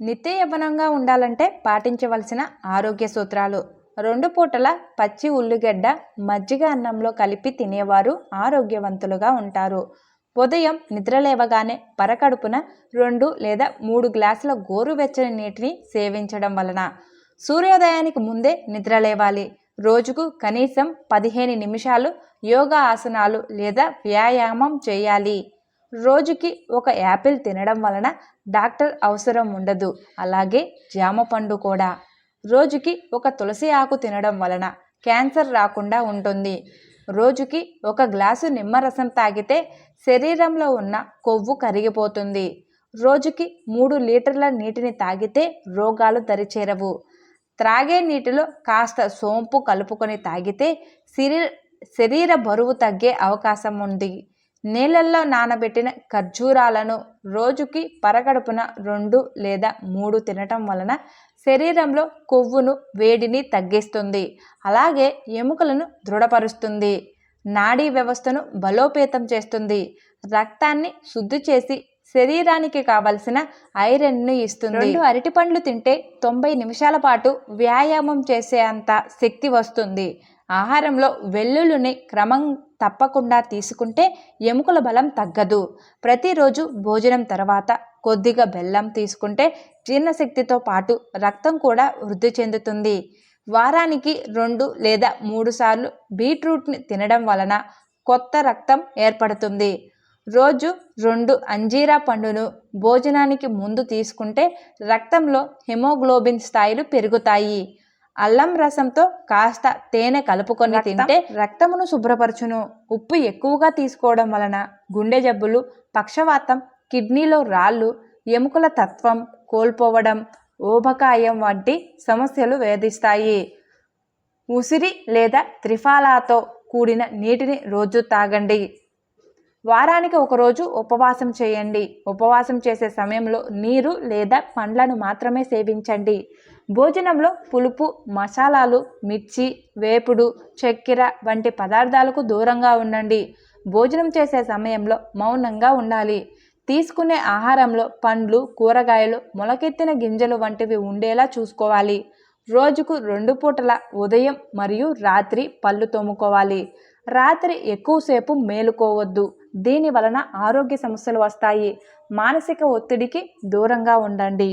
నిత్య యవ్వనంగా ఉండాలంటే పాటించవలసిన ఆరోగ్య సూత్రాలు. రెండు పూటల పచ్చి ఉల్లిగడ్డ మజ్జిగ అన్నంలో కలిపి తినేవారు ఆరోగ్యవంతులుగా ఉంటారు. ఉదయం నిద్రలేవగానే పరకడుపున రెండు లేదా మూడు గ్లాసుల గోరువెచ్చని నీటిని సేవించడం వలన సూర్యోదయానికి ముందే నిద్రలేవాలి రోజుకు కనీసం పదిహేను నిమిషాలు యోగా ఆసనాలు లేదా వ్యాయామం చేయాలి. రోజుకి ఒక యాపిల్ తినడం వలన డాక్టర్ అవసరం ఉండదు. అలాగే జామ పండు కూడా. రోజుకి ఒక తులసి ఆకు తినడం వలన క్యాన్సర్ రాకుండా ఉంటుంది. రోజుకి ఒక గ్లాసు నిమ్మరసం తాగితే శరీరంలో ఉన్న కొవ్వు కరిగిపోతుంది. రోజుకి మూడు లీటర్ల నీటిని తాగితే రోగాలు దరిచేరవు. త్రాగే నీటిలో కాస్త సోంపు కలుపుకొని తాగితే శరీర శరీర బరువు తగ్గే అవకాశం ఉంది. నీళ్ళల్లో నానబెట్టిన ఖర్జూరాలను రోజుకి పరగడుపున రెండు లేదా మూడు తినటం వలన శరీరంలో కొవ్వును వేడిని తగ్గిస్తుంది. అలాగే ఎముకలను దృఢపరుస్తుంది. నాడీ వ్యవస్థను బలోపేతం చేస్తుంది. రక్తాన్ని శుద్ధి చేసి శరీరానికి కావలసిన ఐరన్ను ఇస్తుంది. రెండు అరటి పండ్లు తింటే తొంభై నిమిషాల పాటు వ్యాయామం చేసే అంత శక్తి వస్తుంది. ఆహారంలో వెల్లుల్లిని క్రమం తప్పకుండా తీసుకుంటే ఎముకల బలం తగ్గదు. ప్రతిరోజు భోజనం తర్వాత కొద్దిగా బెల్లం తీసుకుంటే జీర్ణశక్తితో పాటు రక్తం కూడా వృద్ధి చెందుతుంది. వారానికి రెండు లేదా మూడు సార్లు బీట్రూట్ని తినడం వలన కొత్త రక్తం ఏర్పడుతుంది. రోజు రెండు అంజీరా పండును భోజనానికి ముందు తీసుకుంటే రక్తంలో హిమోగ్లోబిన్ స్థాయిలు పెరుగుతాయి. అల్లం రసంతో కాస్త తేనె కలుపుకొని తింటే రక్తమును శుభ్రపరచును. ఉప్పు ఎక్కువగా తీసుకోవడం వలన గుండె జబ్బులు పక్షవాతం కిడ్నీలో రాళ్ళు ఎముకల తత్వం కోల్పోవడం ఊబకాయం వంటి సమస్యలు వేధిస్తాయి. ఉసిరి లేదా త్రిఫలాతో కూడిన నీటిని రోజు తాగండి. వారానికి ఒకరోజు ఉపవాసం చేయండి. ఉపవాసం చేసే సమయంలో నీరు లేదా పండ్లను మాత్రమే సేవించండి. భోజనంలో పులుపు మసాలాలు మిర్చి వేపుడు చక్కెర వంటి పదార్థాలకు దూరంగా ఉండండి. భోజనం చేసే సమయంలో మౌనంగా ఉండాలి. తీసుకునే ఆహారంలో పండ్లు కూరగాయలు మొలకెత్తిన గింజలు వంటివి ఉండేలా చూసుకోవాలి. రోజుకు రెండు పూటల ఉదయం మరియు రాత్రి పళ్ళు తోముకోవాలి. రాత్రి ఎక్కువసేపు మేలుకోవద్దు. దీని వలన ఆరోగ్య సమస్యలు వస్తాయి. మానసిక ఒత్తిడికి దూరంగా ఉండండి.